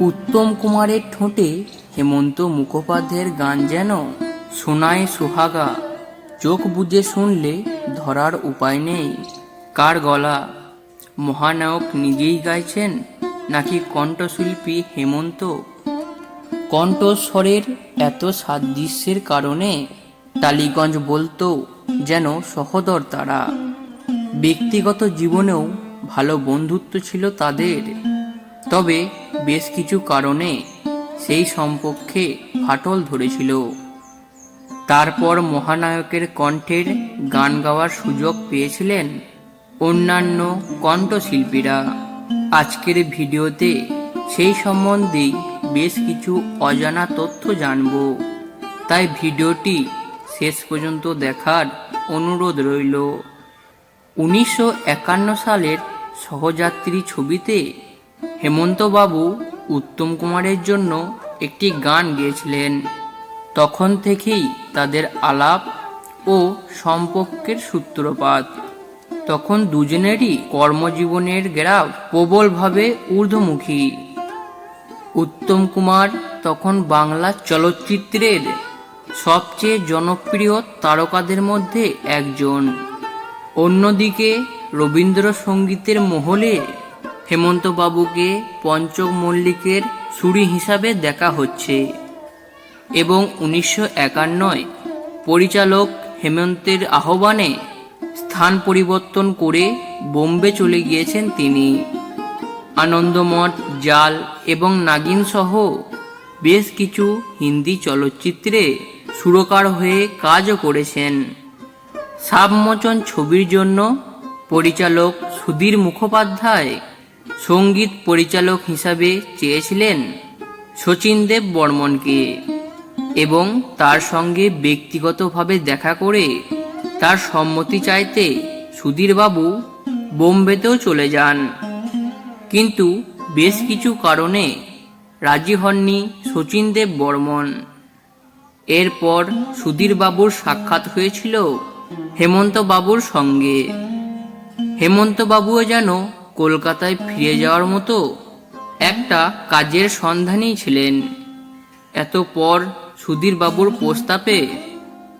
উত্তম কুমারের ঠোঁটে হেমন্ত মুখোপাধ্যায়ের গান যেন শোনায় সোহাগা। চোখ বুজে শুনলে ধরার উপায় নেই। কার গলা? মহানায়ক নিজেই গাইছেন নাকি কণ্ঠশিল্পী হেমন্ত? কণ্ঠস্বরের এত সাদৃশ্যের কারণে টালিগঞ্জ বলতো যেন সহদর তারা। ব্যক্তিগত জীবনেও ভালো বন্ধুত্ব ছিল তাদের। তবে বেশ কিছু কারণে সেই সম্পর্কে ফাটল ধরেছিল। তারপর মহানায়কের কণ্ঠের গান গাওয়ার সুযোগ পেয়েছিলেন অন্যান্য কণ্ঠশিল্পীরা। আজকের ভিডিওতে সেই সম্বন্ধেই বেশ কিছু অজানা তথ্য জানব। তাই ভিডিওটি শেষ পর্যন্ত দেখার অনুরোধ রইল। উনিশশো একান্ন সালের সহযাত্রী ছবিতে হেমন্তবাবু উত্তম কুমারের জন্য একটি গান গেয়েছিলেন। তখন থেকেই তাদের আলাপ ও সম্পর্কের সূত্রপাত। তখন দুজনেরই কর্মজীবনের গ্রাফ প্রবলভাবে ঊর্ধ্বমুখী। উত্তম কুমার তখন বাংলা চলচ্চিত্রের সবচেয়ে জনপ্রিয় তারকাদের মধ্যে একজন। অন্যদিকে রবীন্দ্রসঙ্গীতের মহলে হেমন্তবাবুকে পঞ্চক মল্লিকের সুরি হিসাবে দেখা হচ্ছে এবং উনিশশো একান্নয় পরিচালক হেমন্তের আহ্বানে স্থান পরিবর্তন করে বোম্বে চলে গিয়েছেন তিনি। আনন্দমঠ, জাল এবং নাগিন সহ বেশ কিছু হিন্দি চলচ্চিত্রে সুরকার হয়ে কাজও করেছেন। সাবমোচন ছবির জন্য পরিচালক সুধীর মুখোপাধ্যায় সংগীত পরিচালক হিসাবে চেয়েছিলেন শচীন দেব বর্মনকে এবং তার সঙ্গে ব্যক্তিগতভাবে দেখা করে তার সম্মতি চাইতে সুধীরবাবু বোম্বেতেও চলে যান। কিন্তু বেশ কিছু কারণে রাজি হননি শচীন দেব বর্মন। এরপর সুধীরবাবুর সাক্ষাৎ হয়েছিল হেমন্তবাবুর সঙ্গে। হেমন্তবাবুও যেন কলকাতায় ফিরে যাওয়ার মতো একটা কাজের সন্ধানেই ছিলেন। এত পর সুধীরবাবুর প্রস্তাবে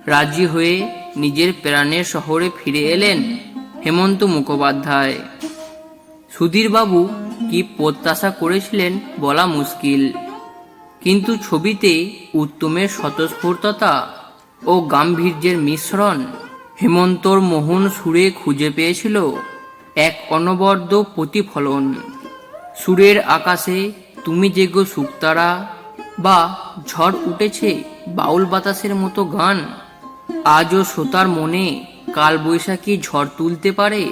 রাজি হয়ে নিজের প্রাণের শহরে ফিরে এলেন হেমন্ত মুখোপাধ্যায়। সুধীরবাবু কি প্রত্যাশা করেছিলেন বলা মুশকিল, কিন্তু ছবিতে উত্তমের স্বতঃস্ফূর্ততা ও গাম্ভীর্যের মিশ্রণ হেমন্তর মোহন সুরে খুঁজে পেয়েছিল। এক অনবদ্য প্রতিফলন। সুরের আকাশে তুমি যে গো শুকতারা বা ঝড় উঠেছে বাউল বাতাসের মতো গান। আজও শ্রোতার মনে কাল বৈশাখী ঝড় তুলতে পারে।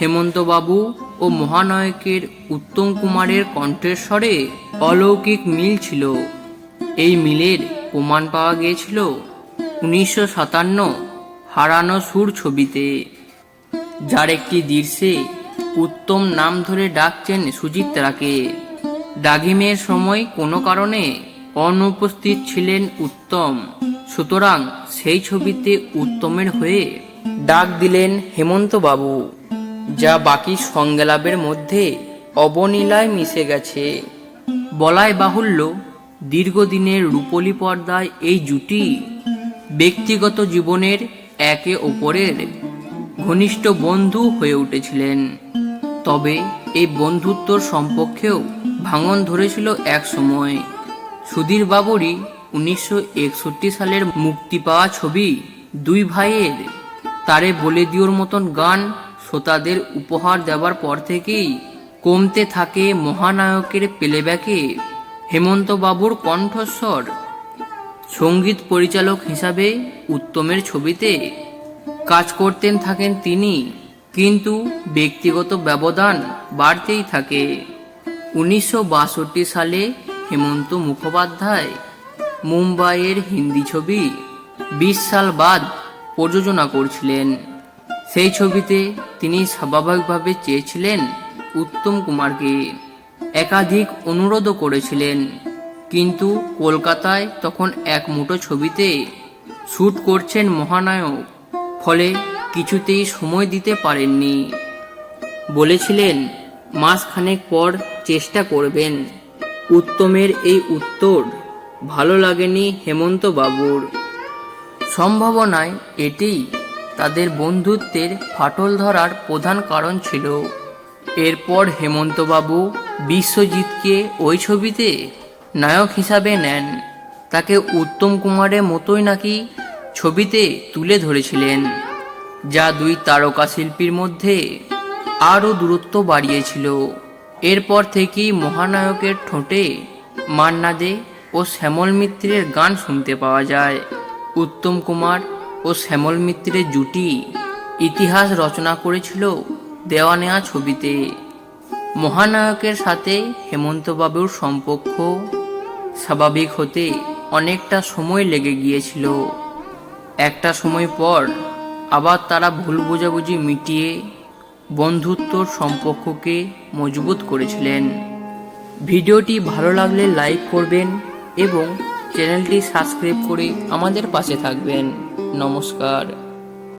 হেমন্তবাবু ও মহানায়কের উত্তম কুমারের কণ্ঠেশ্বরে অলৌকিক মিল ছিল। এই মিলের প্রমাণ পাওয়া গিয়েছিল উনিশশো সাতান্ন হারানো সুর ছবিতে। যার একটি দৃশ্যে উত্তম নাম ধরে ডাকছেন সুচিত্রাকে ডাগিমের সময় কোনো কারণে অনুপস্থিত ছিলেন উত্তম। সুতরাং সেই ছবিতে উত্তমের হয়ে ডাক দিলেন হেমন্তবাবু, যা বাকি সংলাপের মধ্যে অবনীলায় মিশে গেছে। বলাই বাহুল্য, দীর্ঘদিনের রূপলি পর্দায় এই জুটি ব্যক্তিগত জীবনের একে অপরের ঘনিষ্ঠ বন্ধু হয়ে উঠেছিলেন। তবে এই বন্ধুত্বর সম্পর্কেও ভাঙন ধরেছিল এক সময়। সুধীর বাবুরই উনিশশো একষট্টি সালের মুক্তি পাওয়া ছবি দুই ভাইয়ের। তারে বলে দিওর মতন গান শ্রোতাদের উপহার দেওয়ার পর থেকেই কমতে থাকে মহানায়কের প্লেব্যাকে হেমন্ত বাবুর কণ্ঠস্বর। সংগীত পরিচালক হিসাবে উত্তমের ছবিতে কাজ করতেন থাকেন তিনি, কিন্তু ব্যক্তিগত ব্যবধান বাড়তেই থাকে। উনিশশো বাষট্টি সালে হেমন্ত মুখোপাধ্যায় মুম্বাইয়ের হিন্দি ছবি বিশ সাল বাদ প্রযোজনা করছিলেন। সেই ছবিতে তিনি স্বাভাবিকভাবে চেয়েছিলেন উত্তম কুমারকে। একাধিক অনুরোধও করেছিলেন, কিন্তু কলকাতায় তখন এক মুঠো ছবিতে শ্যুট করছেন মহানায়ক ফলে কিছুতেই সময় দিতে পারেননি। বলেছিলেন, মাসখানেক পর চেষ্টা করবেন। উত্তমের এই উত্তর, ভালো লাগেনি হেমন্ত বাবুর সম্ভাবনায় এটি তাদের বন্ধুত্বের ফাটল ধরার প্রধান কারণ ছিল। এরপর হেমন্তবাবু বিশ্বজিৎকে ওই ছবিতে নায়ক হিসাবে নেন। তাকে উত্তম কুমারের মতোই নাকি ছবিতে তুলে ধরেছিলেন, যা দুই তারকা শিল্পীর মধ্যে আরও দূরত্ব বাড়িয়েছিল। এরপর থেকেই মহানায়কের ঠোঁটে মান্না দে ও শ্যামল মিত্রের গান শুনতে পাওয়া যায়। উত্তম কুমার ও শ্যামল মিত্রের জুটি ইতিহাস রচনা করেছিল দেওয়া নেওয়া ছবিতে। মহানায়কের সাথে হেমন্তবাবুর সম্পর্ক স্বাভাবিক হতে অনেকটা সময় লেগে গিয়েছিল। একটা সময় পর আবার তারা ভুল বোঝাবুঝি মিটিয়ে বন্ধুত্ব সম্পর্ককে মজবুত করেছিলেন। ভিডিওটি ভালো লাগলে লাইক করবেন এবং চ্যানেলটি সাবস্ক্রাইব করে আমাদের পাশে থাকবেন। নমস্কার।